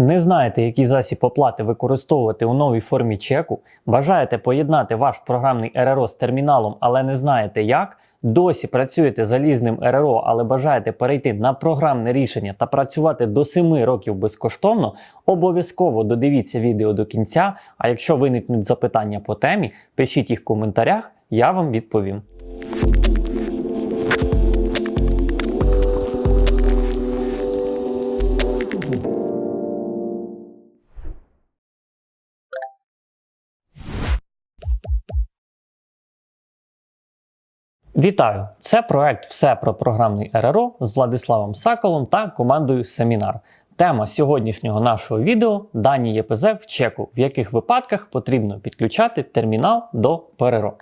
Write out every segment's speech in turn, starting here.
Не знаєте, який засіб оплати використовувати у новій формі чеку? Бажаєте поєднати ваш програмний РРО з терміналом, але не знаєте як? Досі працюєте залізним РРО, але бажаєте перейти на програмне рішення та працювати до 7 років безкоштовно? Обов'язково додивіться відео до кінця. А якщо виникнуть запитання по темі, пишіть їх в коментарях, я вам відповім. Вітаю! Це проект Все про програмний РРО з Владиславом Саколом та командою Семінар. Тема сьогоднішнього нашого відео дані ЄПЗ в чеку, в яких випадках потрібно підключати термінал до ПРРО.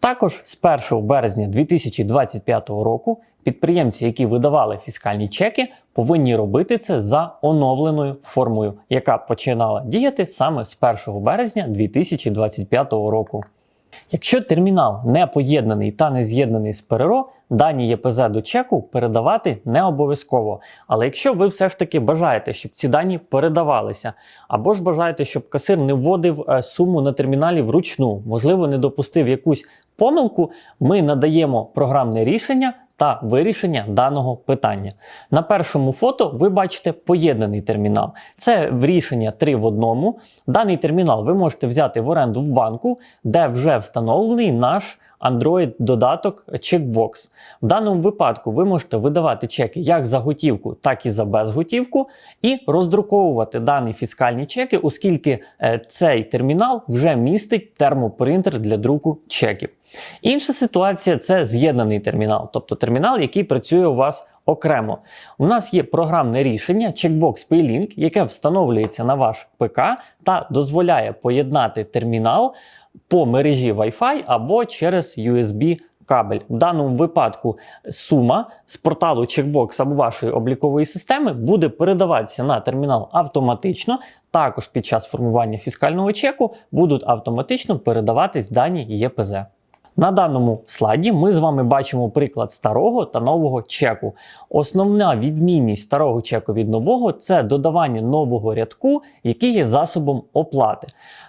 Також з 1 березня 2025 року підприємці, які видавали фіскальні чеки, повинні робити це за оновленою формою, яка починала діяти саме з 1 березня 2025 року. Якщо термінал не поєднаний та не з'єднаний з ПРРО, дані ЄПЗ до чеку передавати не обов'язково. Але якщо ви все ж таки бажаєте, щоб ці дані передавалися, або ж бажаєте, щоб касир не вводив е, суму на терміналі вручну, можливо, не допустив якусь помилку, ми надаємо програмне рішення. Та вирішення даного питання. На першому фото ви бачите поєднаний термінал. Це рішення 3 в одному. Даний термінал ви можете взяти в оренду в банку, де вже встановлений наш Android-додаток Checkbox. В даному випадку ви можете видавати чеки як за готівку, так і за безготівку, і роздруковувати дані фіскальні чеки, оскільки е, цей термінал вже містить термопринтер для друку чеків. Інша ситуація це з'єднаний термінал, тобто термінал, який працює у вас окремо. У нас є програмне рішення Checkbox PayLink, яке встановлюється на ваш ПК та дозволяє поєднати термінал по мережі Wi-Fi або через USB. Кабель. В даному випадку сума з порталу Checkbox або вашої облікової системи буде передаватися на термінал автоматично. Також під час формування фіскального чеку будуть автоматично передаватись дані ЄПЗ. На даному слайді ми з вами бачимо приклад старого та нового чеку. Основна відмінність старого чеку від нового це додавання нового рядку, який є засобом оплати.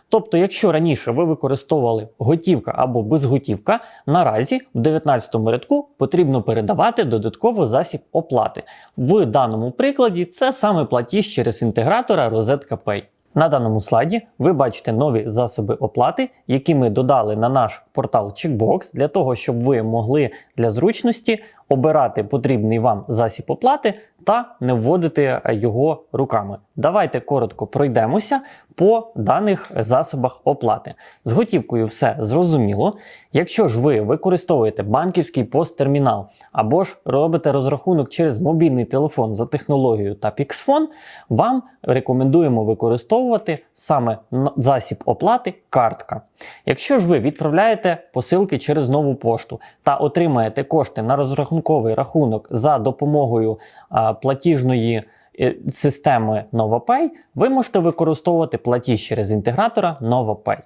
Тобто, якщо раніше ви використовували готівка або безготівка, наразі в 19 му рядку потрібно передавати додатково засіб оплати. В даному прикладі це саме платіж через інтегратора Розетка Pay. На даному слайді ви бачите нові засоби оплати, які ми додали на наш портал Checkbox для того, щоб ви могли для зручності обирати потрібний вам засіб оплати та не вводити його руками. Давайте коротко пройдемося по даних засобах оплати. З готівкою все зрозуміло. Якщо ж ви використовуєте банківський посттермінал або ж робите розрахунок через мобільний телефон за технологією та PixFone, вам рекомендуємо використовувати саме засіб оплати картка. Якщо ж ви відправляєте посилки через нову пошту та отримаєте кошти на розрахунковий рахунок за допомогою а, платіжної е, системи NovaPay, ви можете використовувати платіж через інтегратора NovaPay.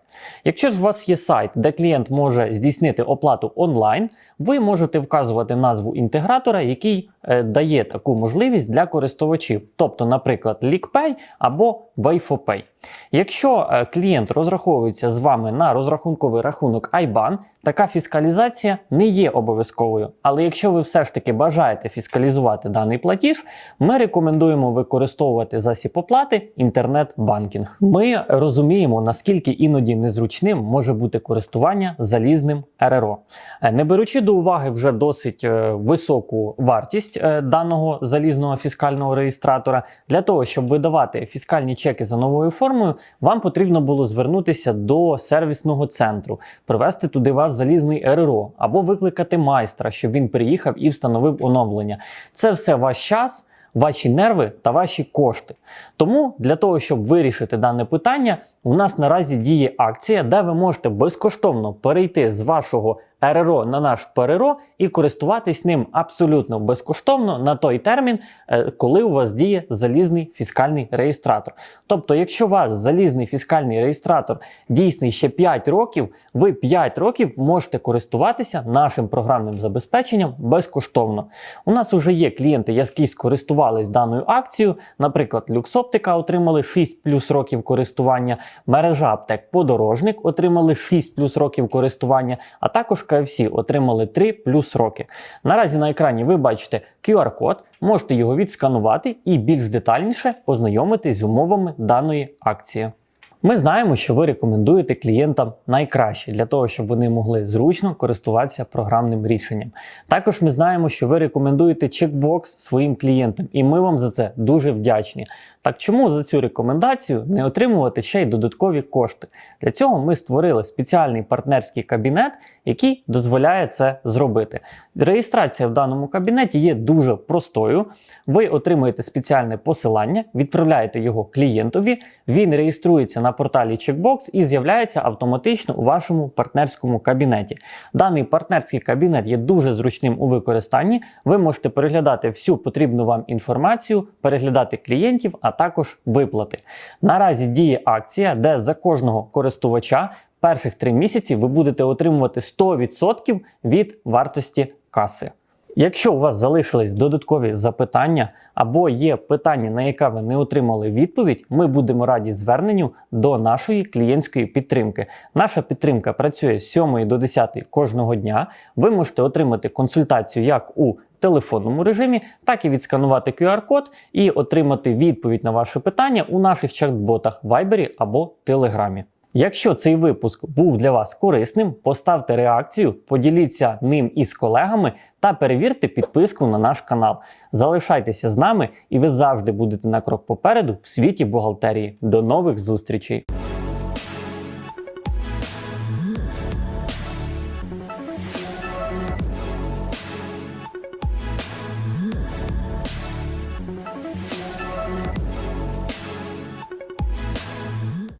Якщо ж у вас є сайт, де клієнт може здійснити оплату онлайн, ви можете вказувати назву інтегратора, який е, дає таку можливість для користувачів, тобто, наприклад, LeakPay або WayFoPay. Якщо е, клієнт розраховується з вами на розрахунковий рахунок IBAN, така фіскалізація не є обов'язковою. Але якщо ви все ж таки бажаєте фіскалізувати даний платіж, ми рекомендуємо використовувати засіб оплати інтернет-банкінг. Ми розуміємо, наскільки іноді незручним може бути користування залізним РРО. Е, не беручи до уваги вже досить е, високу вартість даного залізного фіскального реєстратора, для того, щоб видавати фіскальні чеки за новою формою, вам потрібно було звернутися до сервісного центру, привезти туди вас залізний РРО або викликати майстра, щоб він приїхав і встановив оновлення. Це все ваш час. Ваші нерви та ваші кошти. Тому для того, щоб вирішити дане питання, у нас наразі діє акція, де ви можете безкоштовно перейти з вашого РРО на наш ПРРО і користуватись ним абсолютно безкоштовно на той термін, е, коли у вас діє залізний фіскальний реєстратор. Тобто, якщо у вас залізний фіскальний реєстратор дійсний ще 5 років, ви 5 років можете користуватися нашим програмним забезпеченням безкоштовно. У нас вже є клієнти, які скористувались даною акцією. Наприклад, Люксоптика отримали 6 плюс років користування, мережа аптек Подорожник отримали 6 плюс років користування, а також KFC отримали 3 плюс роки. Наразі на екрані ви бачите QR-код, можете його відсканувати і більш детальніше познайомитись з умовами даної акції. Ми знаємо, що ви рекомендуєте клієнтам найкраще для того, щоб вони могли зручно користуватися програмним рішенням. Також ми знаємо, що ви рекомендуєте чекбокс своїм клієнтам, і ми вам за це дуже вдячні. Так чому за цю рекомендацію не отримувати ще й додаткові кошти? Для цього ми створили спеціальний партнерський кабінет, який дозволяє це зробити. Реєстрація в даному кабінеті є дуже простою. Ви отримуєте спеціальне посилання, відправляєте його клієнтові, він реєструється на порталі Checkbox і з'являється автоматично у вашому партнерському кабінеті. Даний партнерський кабінет є дуже зручним у використанні. Ви можете переглядати всю потрібну вам інформацію, переглядати клієнтів, а також виплати. Наразі діє акція, де за кожного користувача перших три місяці ви будете отримувати 100% від вартості каси. Якщо у вас залишились додаткові запитання або є питання, на яке ви не отримали відповідь, ми будемо раді зверненню до нашої клієнтської підтримки. Наша підтримка працює з 7 до 10 кожного дня. Ви можете отримати консультацію як у телефонному режимі, так і відсканувати QR-код і отримати відповідь на ваше питання у наших чат-ботах Viber або Телеграмі. Якщо цей випуск був для вас корисним, поставте реакцію, поділіться ним із колегами та перевірте підписку на наш канал. Залишайтеся з нами, і ви завжди будете на крок попереду в світі бухгалтерії. До нових зустрічей!